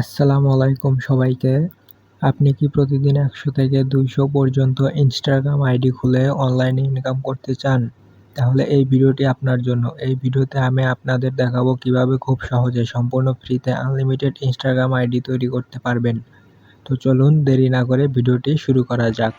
আসসালামু আলাইকুম সবাইকে। আপনি কি প্রতিদিন একশো থেকে দুইশো পর্যন্ত ইনস্টাগ্রাম আইডি খুলে অনলাইনে ইনকাম করতে চান? তাহলে এই ভিডিওটি আপনার জন্য। এই ভিডিওতে আমি আপনাদের দেখাবো কীভাবে খুব সহজে সম্পূর্ণ ফ্রিতে আনলিমিটেড ইনস্টাগ্রাম আইডি তৈরি করতে পারবেন। তো চলুন দেরি না করে ভিডিওটি শুরু করা যাক।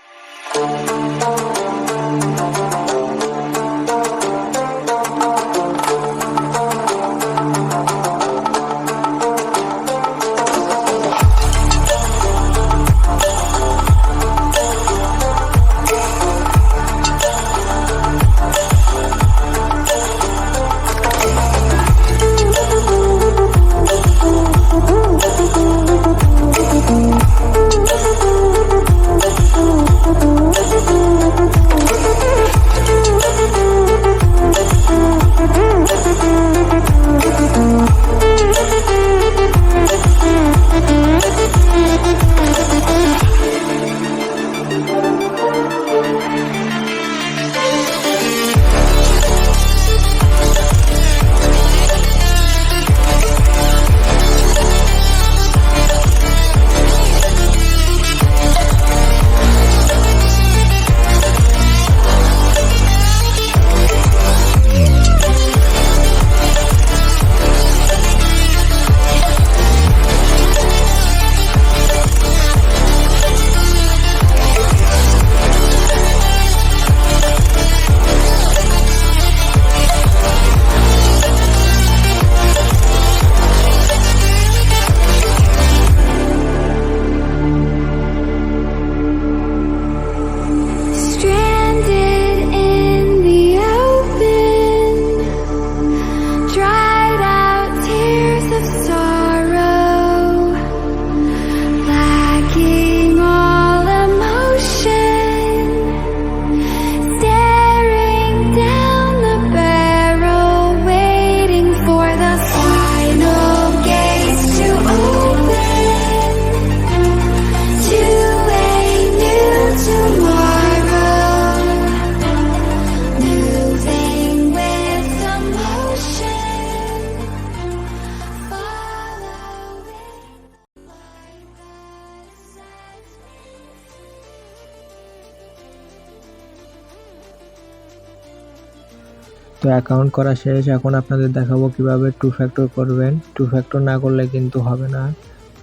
তো অ্যাকাউন্ট করা শেষ, এখন আপনাদের দেখাবো কীভাবে টু ফ্যাক্টর করবেন। টু ফ্যাক্টর না করলে কিন্তু হবে না।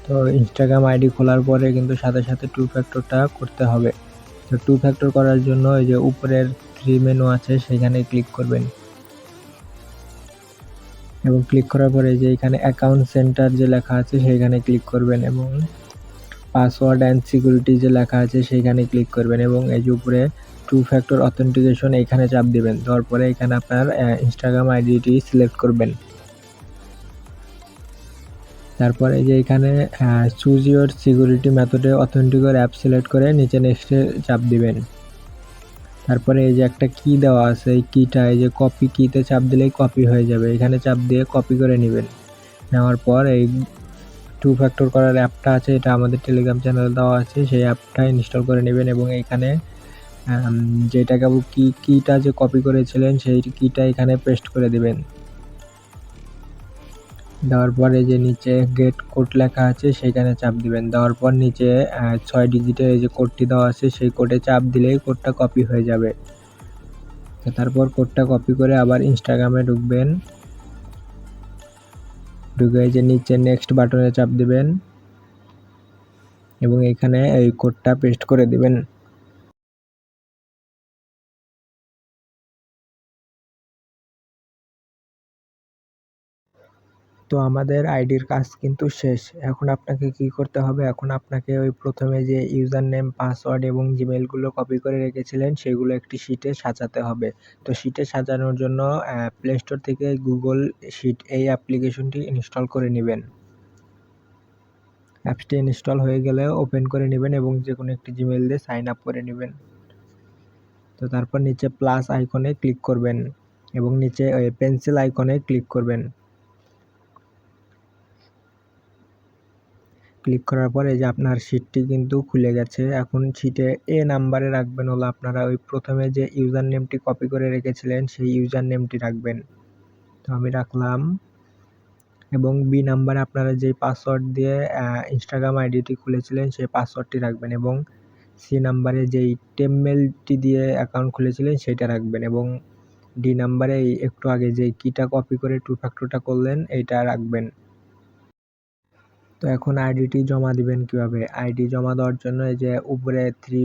তো ইনস্টাগ্রাম আইডি খোলার পরে কিন্তু সাথে সাথে টু ফ্যাক্টরটা করতে হবে। তো টু ফ্যাক্টর করার জন্য এই যে উপরের থ্রি মেনু আছে, সেখানে ক্লিক করবেন। এবং ক্লিক করার পরে যে এখানে অ্যাকাউন্ট সেন্টার যে লেখা আছে সেইখানে ক্লিক করবেন এবং পাসওয়ার্ড অ্যান্ড সিকিউরিটি যে লেখা আছে সেইখানে ক্লিক করবেন এবং এই যে উপরে টু ফ্যাক্টর অথেন্টিকেশন এখানে চাপ দিবেন। দেওয়ার পরে এখানে আপনার ইনস্টাগ্রাম আইডিটি সিলেক্ট করবেন। তারপরে এই যে এখানে চুজ ইউর সিকিউরিটি মেথডে অথেন্টিকর অ্যাপ সিলেক্ট করে নিচে নেক্সটে চাপ দিবেন। তারপরে এই যে একটা কি দেওয়া আছে, এই কিটা এই যে কপি কিতে চাপ দিলেই কপি হয়ে যাবে। এখানে চাপ দিয়ে কপি করে নেবেন। নেওয়ার পর এই টু ফ্যাক্টর করার অ্যাপটা আছে, এটা আমাদের টেলিগ্রাম চ্যানেলে দেওয়া আছে, সেই অ্যাপটা ইনস্টল করে নেবেন এবং এখানে যেটাকে কি, কিটা যে কপি করেছিলেন, সেই কিটা এখানে পেস্ট করে দিবেন। দেওয়ার পরে যে নিচে গেট কোড লেখা আছে, সেখানে চাপ দিবেন। দেওয়ার পর নিচে ছয় ডিজিটের যে কোডটি দেওয়া আছে, সেই কোডে চাপ দিলেই কোডটা কপি হয়ে যাবে। তারপর কোডটা কপি করে আবার ইনস্টাগ্রামে ঢুকবেন। ঢুকে যে নিচে নেক্সট বাটনে চাপ দিবেন। এবং এখানে এই কোডটা পেস্ট করে দিবেন। তো আমাদের আইডির কাজ কিন্তু শেষ। এখন আপনাকে কি করতে হবে? এখন আপনাকে ওই প্রথমে যে ইউজার নেম পাসওয়ার্ড এবং জিমেলগুলো কপি করে রেখেছিলেন, সেগুলো একটি শিটে সাজাতে হবে। তো শিটে সাজানোর জন্য প্লে স্টোর থেকে গুগল শিট এই অ্যাপ্লিকেশনটি ইনস্টল করে নেবেন। অ্যাপসটি ইনস্টল হয়ে গেলে ওপেন করে নেবেন এবং যে কোনো একটি জিমেল দিয়ে সাইন আপ করে নেবেন। তো তারপর নিচে প্লাস আইকনে ক্লিক করবেন এবং নিচে পেন্সিল আইকনে ক্লিক করবেন। ক্লিক করার পরে যে আপনার শিটটি কিন্তু খুলে গেছে। এখন শিটে এ নাম্বারে রাখবেন হলো আপনারা ওই প্রথমে যে ইউজার নেমটি কপি করে রেখেছিলেন, সেই ইউজার নেমটি রাখবেন। তো আমি রাখলাম। এবং বি নাম্বারে আপনারা যেই পাসওয়ার্ড দিয়ে ইনস্টাগ্রাম আইডিটি খুলেছিলেন, সেই পাসওয়ার্ডটি রাখবেন এবং সি নাম্বারে যেই টেমমেলটি দিয়ে অ্যাকাউন্ট খুলেছিলেন সেটা রাখবেন এবং ডি নাম্বারে একটু আগে যেই কিটা কপি করে টু ফ্যাক্টরটা করলেন, এইটা রাখবেন। তো এখন আইডিটি জমা দিবেন কীভাবে? আইডি জমা দেওয়ার জন্য এই যে উপরে থ্রি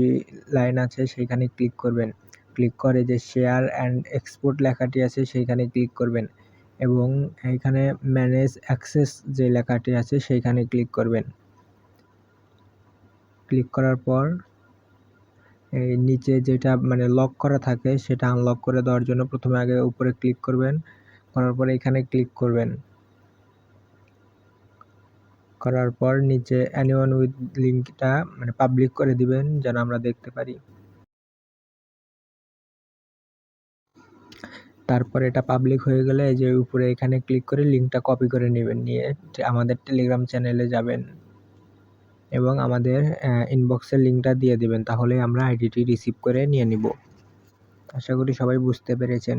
লাইন আছে, সেইখানে ক্লিক করবেন। ক্লিক করে যে শেয়ার অ্যান্ড এক্সপোর্ট লেখাটি আছে, সেইখানে ক্লিক করবেন। এবং এইখানে ম্যানেজ অ্যাক্সেস যে লেখাটি আছে, সেইখানে ক্লিক করবেন। ক্লিক করার পর এই নিচে যেটা মানে লক করা থাকে, সেটা আনলক করে দেওয়ার জন্য প্রথমে আগে উপরে ক্লিক করবেন। করার পর এখানে ক্লিক করবেন। করার পর নিচে অ্যানিওয়ান উইথ লিঙ্কটা মানে পাবলিক করে দিবেন, যেন আমরা দেখতে পারি। তারপর এটা পাবলিক হয়ে গেলে এই যে উপরে এখানে ক্লিক করে লিঙ্কটা কপি করে নেবেন, নিয়ে আমাদের টেলিগ্রাম চ্যানেলে যাবেন। এবং আমাদের ইনবক্সের লিঙ্কটা দিয়ে দিবেন তাহলে আমরা আইডিটি রিসিভ করে নিয়ে নিব। আশা করি সবাই বুঝতে পেরেছেন।